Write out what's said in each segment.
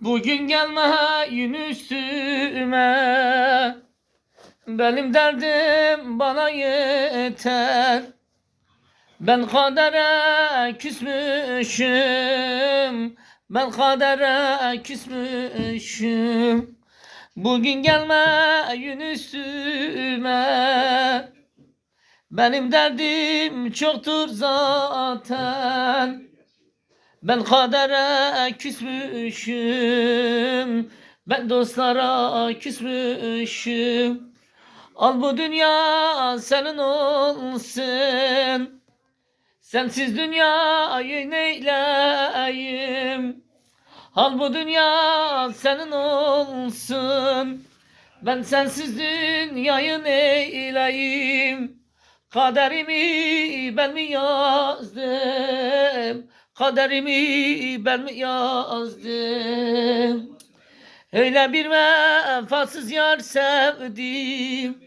Bugün gelme yün üstüme Benim derdim bana yeter. Ben kadere küsmüşüm. Ben kadere küsmüşüm. Bugün gelme yün üstüme Benim derdim çoktur zaten ben kadere küsmüşüm Ben dostlara küsmüşüm. Al bu dünya senin olsun Sensiz dünyayı neyleyim? Al bu dünya senin olsun Ben sensiz dünyayı neyleyim? Kaderimi ben mi yazdım Kaderimi ben mi yazdım? Öyle bir vefasız yar sevdim.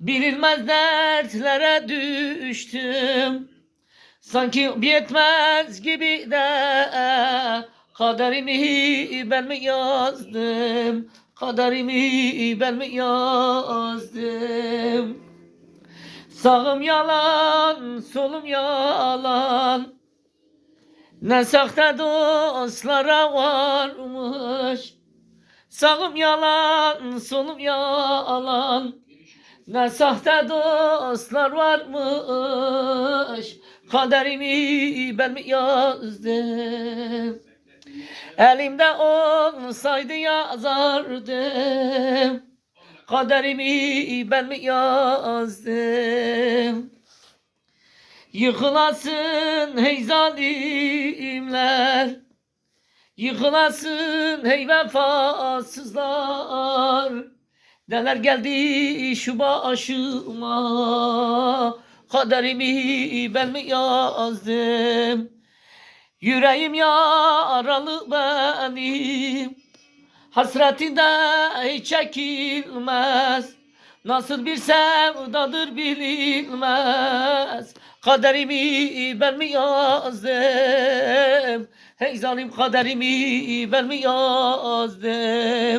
Bilinmez dertlere düştüm. Sanki yetmez gibi de Kaderimi ben mi yazdım? Kaderimi ben mi yazdım? Sağım yalan, solum yalan Ne sahte dostlara varmış. Sağım yalan, solum yalan. Ne sahte dostlar varmış. Kaderimi ben mi yazdım? Elimde olsaydı yazardım. Kaderimi ben mi yazdım Yıkılasın hey zalimler. Yıkılasın hey vefasızlar. Neler geldi şu başıma? Kaderimi ben mi yazdım? Yüreğim yaralı benim. Hasretinde hiç çekilmez. Nasıl bir sevdadır bilinmez Kaderimi ben mi yazdım? Hey zalim kaderimi ben mi yazdım